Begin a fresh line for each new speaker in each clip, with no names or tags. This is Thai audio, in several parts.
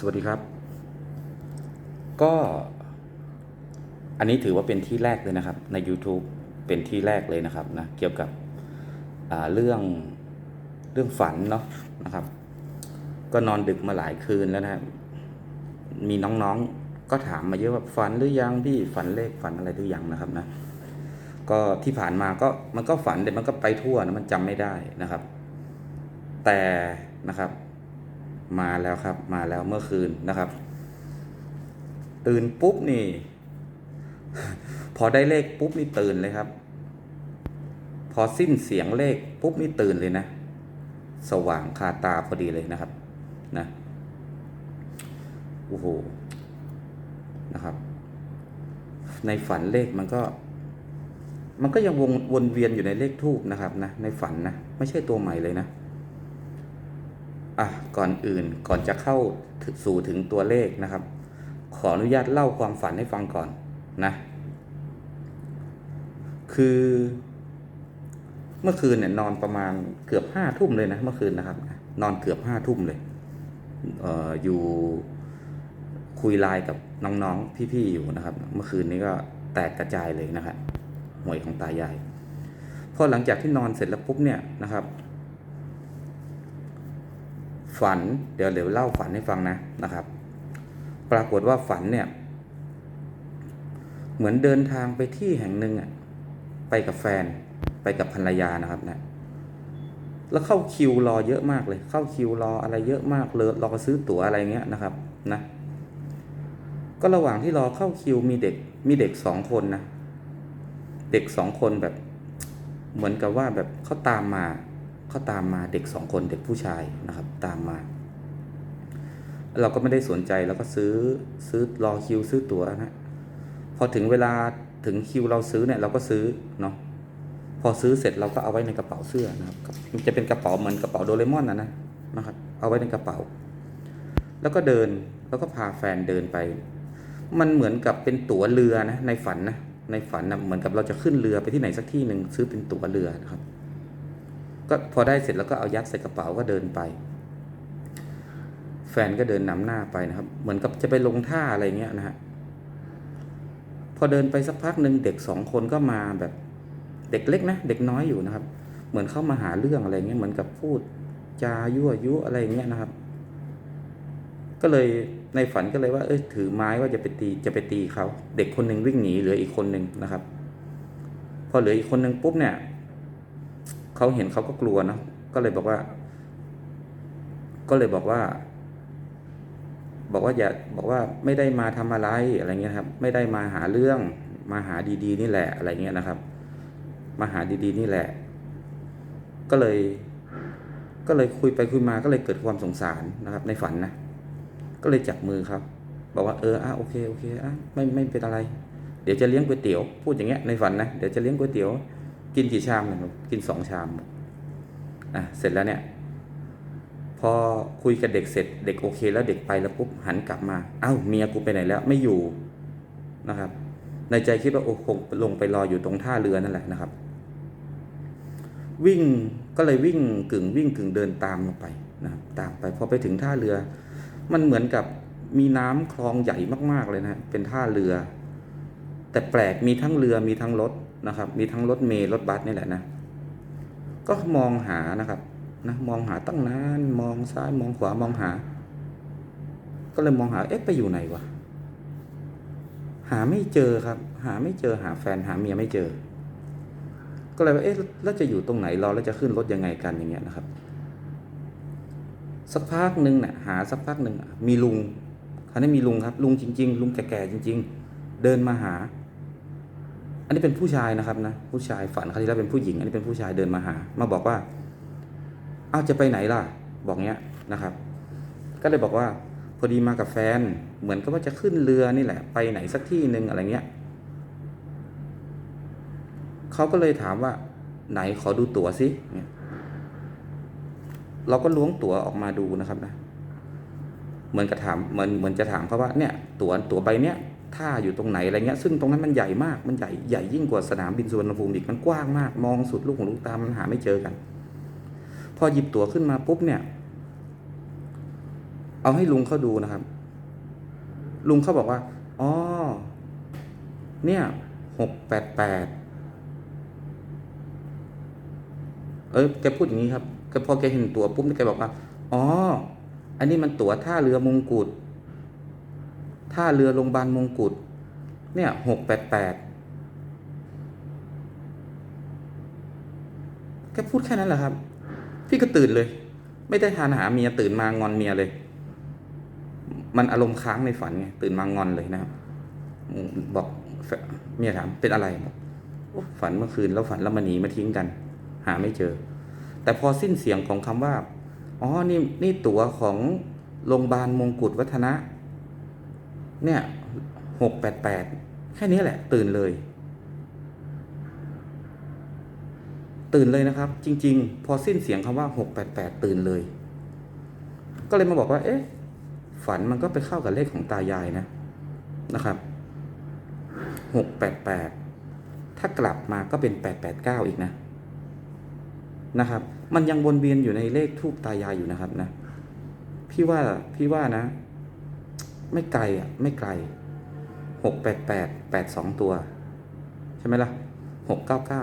สวัสดีครับ ก็ อันนี้ถือว่าเป็นที่แรกเลยนะครับ ใน YouTube เป็นที่แรกเลยนะครับนะเกี่ยวกับเรื่องเรื่องฝันเนาะนะครับ ก็นอนดึกมาหลายคืนแล้วนะมีน้องๆก็ถามมาเยอะว่าฝันหรือยังพี่ฝันเลขฝันอะไรหรือยังนะครับนะก็ที่ผ่านมาก็มันก็ฝันแต่มันก็ไปทั่วนะมันจำไม่ได้นะครับ แต่นะครับ มาแล้วครับ มาแล้วเมื่อคืนนะครับ ตื่นปุ๊บนี่ พอได้เลขปุ๊บนี่ตื่นเลยครับ พอสิ้นเสียงเลขปุ๊บนี่ตื่นเลยนะ สว่างคาตาพอดีเลยนะครับ นะโอ้โหนะครับ ในฝันเลขมันก็ มันก็ยังวงวนเวียนอยู่ในเลขทูบนะครับนะในฝันนะ ไม่ใช่ตัวใหม่เลยนะ อะก่อนอื่นก่อนจะเข้าสู่ถึงตัวเลขนะครับ ขออนุญาตเล่าความฝันให้ฟังก่อนนะ คือเมื่อคืนเนี่ยนอนประมาณเกือบห้าทุ่มเลยนะเมื่อคืนนะครับ นอนเกือบห้าทุ่มเลยเอออยู่คุยไลน์กับน้องๆพี่ๆอยู่นะครับ เมื่อคืนนี้ก็แตกกระจายเลยนะครับหวยของตายายพอหลังจากที่นอนเสร็จแล้วปุ๊บเนี่ยนะครับ ฝัน เดี๋ยวเดี๋ยวเล่าฝันให้ฟังนะนะครับ ปรากฏว่าฝันเนี่ย เหมือนเดินทางไปที่แห่งหนึ่งอะไปกับแฟนไปกับภรรยานะครับนะแล้วเข้าคิวรอเยอะมากเลย เข้าคิวรออะไรเยอะมากเลยรอซื้อตั๋วอะไรเงี้ยนะครับนะก็ระหว่างที่รอเข้าคิวมีเด็กมีเด็กสองคนนะ เด็กสองคนแบบ เหมือนกับว่าแบบเขาตามมา เขาตามมาเด็กสองคนเด็กผู้ชายนะครับตามมา เราก็ไม่ได้สนใจเราก็ซื้อซื้อรอคิวซื้อตั๋วนะพอถึงเวลาถึงคิวเราซื้อเนี่ยเราก็ซื้อเนาะพอซื้อเสร็จเราก็เอาไว้ในกระเป๋าเสื้อนะครับมันจะเป็นกระเป๋าเหมือนกระเป๋าโดเรมอนนะนะนะครับ เอาไว้ในกระเป๋า แล้วก็เดินแล้วก็พาแฟนเดินไป มันเหมือนกับเป็นตั๋วเรือนะในฝันนะในฝันนะเหมือนกับเราจะขึ้นเรือไปที่ไหนสักที่หนึ่งซื้อเป็นตั๋วเรือนะครับ ก็พอได้เสร็จแล้วก็เอายัดใส่กระเป๋าก็เดินไป แฟนก็เดินนำหน้าไปนะครับ เหมือนกับจะไปลงท่าอะไรเงี้ยนะฮะพอเดินไปสักพักหนึ่งเด็กสองคนก็มาแบบเด็กเล็กนะเด็กน้อยอยู่นะครับ เหมือนเข้ามาหาเรื่องอะไรเงี้ยเหมือนกับพูดจายั่วยุอะไรเงี้ยนะครับ ก็เลยในฝันก็เลยว่า เอ้ยถือไม้ว่าจะไปตีจะไปตีเขาเด็กคนหนึ่งวิ่งหนีเหลืออีกคนหนึ่งนะครับ พอเหลืออีกคนหนึ่งปุ๊บเนี่ย เขาเห็นเขาก็กลัวเนาะก็เลยบอกว่า ก็เลยบอกว่า บอกว่าอย่าบอกว่าไม่ได้มาทำอะไรอะไรเงี้ยครับ ไม่ได้มาหาเรื่องมาหาดีๆ นี่แหละอะไรเงี้ยนะครับ มาหาดีๆ นี่แหละ ก็เลย ก็เลยคุยไปคุยมาก็เลยเกิดความสงสารนะครับ ในฝันนะก็เลยจับมือครับ บอกว่าเอออะโอเคโอเคอะไม่ไม่เป็นอะไร เดี๋ยวจะเลี้ยงก๋วยเตี๋ยวพูดอย่างเงี้ยในฝันนะเดี๋ยวจะเลี้ยงก๋วยเตี๋ยว กินกี่ชามเนะครับกินสองชามอะเสร็จแล้วเนี่ย พอคุยกับเด็กเสร็จ เด็กโอเค แล้วเด็กไปแล้วปุ๊บหันกลับมาเอ้าเมียกูไปไหนแล้วไม่อยู่นะครับ ในใจคิดว่าโอ้คงลงไปรออยู่ตรงท่าเรือนั่นแหละนะครับ วิ่งก็เลยวิ่งกึ่งวิ่งกึ่งเดินตามลงไปนะครับตามไปพอไปถึงท่าเรือ มันเหมือนกับมีน้ำคลองใหญ่มากๆเลยนะเป็นท่าเรือ แต่แปลกมีทั้งเรือมีทั้งรถ นะครับ มีทั้งรถเมล์รถบัสนี่แหละนะ ก็มองหานะครับนะมองหาตั้งนานมองซ้ายมองขวามองหา ก็เลยมองหาเอ๊ะไปอยู่ไหนวะหาไม่เจอครับ หาไม่เจอหาแฟนหาเมียไม่เจอ ก็เลยว่าเอ๊ะแล้วจะอยู่ตรงไหนรอแล้วจะขึ้นรถยังไงกันอย่างเงี้ยนะครับ สักพักหนึ่งเนี่ยหาสักพักหนึ่งมีลุงคราวนี้มีลุงครับ ลุงจริง ๆ ลุงแก่ๆจริง ๆ เดินมาหา อันนี้เป็นผู้ชายนะครับนะผู้ชายฝันคราวที่แล้วเป็นผู้หญิง อันนี้เป็นผู้ชายเดินมาหา มาบอกว่าเอาจะไปไหนล่ะ บอกเงี้ยนะครับ ก็เลยบอกว่า พอดีมากับแฟน เหมือนกับว่าจะขึ้นเรือนี่แหละ ไปไหนสักที่หนึ่งอะไรเงี้ยเขาก็เลยถามว่า ไหนขอดูตั๋วสิเนี่ยเราก็ล้วงตั๋วออกมาดูนะครับนะ เหมือนกับถามเหมือนเหมือนจะถามเขาว่าเนี่ย ตั๋วตั๋วใบเนี้ย ท่าอยู่ตรงไหนอะไรเงี้ยซึ่งตรงนั้นมันใหญ่มากมันใหญ่ใหญ่ยิ่งกว่าสนามบินสุวรรณภูมิอีกมันกว้างมาก มองสุดลูกหูลูกตามันหาไม่เจอกัน พอหยิบตั๋วขึ้นมาปุ๊บเนี่ยเเอาให้ลุงเขาดูนะครับ ลุงเขาบอกว่าอ๋อเนี่ยหกแปดแปดเออแกพูดอย่างนี้ครับแกพอแกเห็นตั๋วปุ๊บแกบอกว่าอ๋ออันนี้มันตั๋วท่าเรือมงกุฎ ท่าเรือโรงพยาบาลมงกุฎเนี่ยหกแปดแปดแกพูดแค่นั้นแหละครับ พี่ก็ตื่นเลย ไม่ได้ทานหาเมียตื่นมางอนเมียเลย มันอารมณ์ค้างในฝันไงตื่นมางอนเลยนะครับบอกเมียถามเป็นอะไรบอกฝันเมื่อคืนแล้วฝันแล้วมาหนีมาทิ้งกัน หาไม่เจอ แต่พอสิ้นเสียงของคำว่าอ๋อนี่นี่ตั๋วของโรงพยาบาลมงกุฎวัฒนะ เนี่ยหกแปดแปดแค่นี้แหละ ตื่นเลย ตื่นเลยนะครับ จริง ๆ พอสิ้นเสียงคำว่าหกแปดแปดตื่นเลย ก็เลยมาบอกว่า เอ๊ะ ฝันมันก็ไปเข้ากับเลขของตายายนะนะครับหกแปดแปดถ้ากลับมาก็เป็นแปดแปดเก้าอีกนะนะครับ มันยังวนเวียนอยู่ในเลขทูปตายายอยู่นะครับนะ พี่ว่าพี่ว่านะ ไม่ไกลอะ ไม่ไกลหกแปดแปดแปดสองตัว ใช่ไหมล่ะหกเก้าเก้า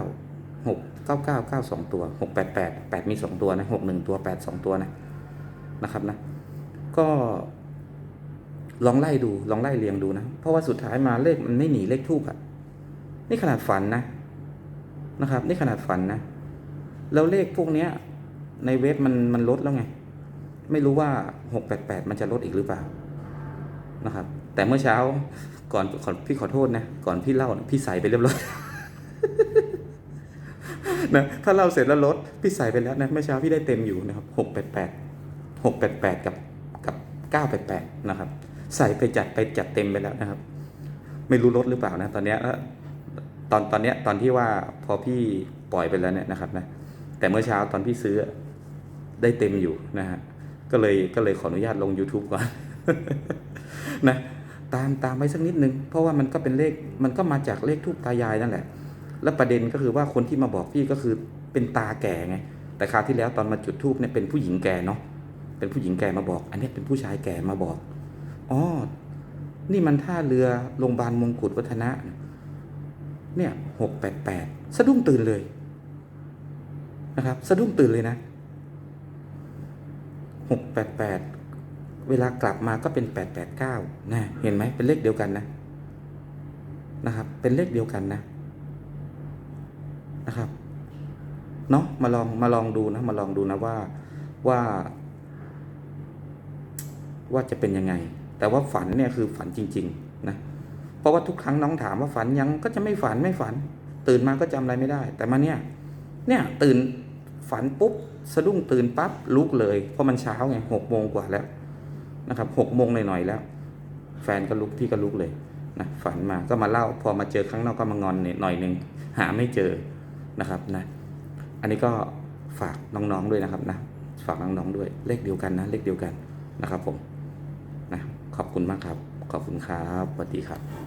หกเก้าเก้าเก้าสองตัวหกแปดแปดแปดมีสองตัวนะหกหนึ่งตัวแปดสองตัวนะนะครับนะ ก็ลองไล่ดูลองไล่เรียงดูนะ เพราะว่าสุดท้ายมาเลขมันไม่หนีเลขทูบอะนี่ขนาดฝันนะนะครับ นี่ขนาดฝันนะ แล้วเลขพวกเนี้ย ในเว็บมันมันลดแล้วไง ไม่รู้ว่าหกแปดแปดมันจะลดอีกหรือเปล่า นะครับ แต่เมื่อเช้าก่อนขอพี่ขอโทษนะก่อนพี่เล่าพี่ใส่ไปเรียบร้อยนะถ้าเล่าเสร็จแล้วลดพี่ใส่ไปแล้วนะเมื่อเช้าพี่ได้เต็มอยู่นะครับหกแปดแปดหกแปดแปดกับกับเก้าแปดแปดนะครับ ใส่ไปจัดไปจัดเต็มไปแล้วนะครับ ไม่รู้ลดหรือเปล่านะ ตอนเนี้ยตอนตอนเนี้ยตอนที่ว่าพอพี่ปล่อยไปแล้วเนี่ยนะครับนะแต่เมื่อเช้าตอนพี่ซื้อได้เต็มอยู่นะฮะก็เลยก็เลยขออนุญาตลง YouTube ก่อน นะตามตามไว้สักนิดนึง เพราะว่ามันก็เป็นเลขมันก็มาจากเลขทูปตายายนั่นแหละ แล้วประเด็นก็คือว่าคนที่มาบอกพี่ก็คือเป็นตาแก่ไง แต่คราวที่แล้วตอนมาจุดทูบเนี่ยเป็นผู้หญิงแก่เนาะเป็นผู้หญิงแก่มาบอก อันนี้เป็นผู้ชายแก่มาบอกอ๋อนี่มันท่าเรือโรงพยาบาลมงกุฎวัฒนะ เนี่ยหกแปดแปดสะดุ้งตื่นเลยนะครับ สะดุ้งตื่นเลยนะหกแปดแปด เวลากลับมาก็เป็นแปดแปดเก้านะ เห็นไหมเป็นเลขเดียวกันนะ นะครับ เป็นเลขเดียวกันนะ นะครับ เนาะมาลอง มาลองดูนะ มาลองดูนะว่า ว่า ว่าจะเป็นยังไง แต่ว่าฝันเนี่ยคือฝันจริง ๆ นะ เพราะว่าทุกครั้งน้องถามว่าฝันยัง ก็จะไม่ฝันไม่ฝัน ตื่นมาก็จำอะไรไม่ได้ แต่มาเนี่ย เนี่ย ตื่น ฝันปุ๊บ สะดุ้งตื่นปั๊บ ลุกเลย เพราะมันเช้าไงหกโมงกว่าแล้ว นะครับหกโมงหน่อยๆแล้ว แฟนก็ลุกพี่ก็ลุกเลยนะฝันมาก็มาเล่าพอมาเจอครั้งนอกก็มางอนเนี่ยหน่อยหนึ่งหาไม่เจอนะครับนะอันนี้ก็ฝากน้องๆด้วยนะครับนะฝากน้องๆด้วยเลขเดียวกันนะเลขเดียวกันนะครับผมนะขอบคุณมากครับ ขอบคุณครับสวัสดีครับ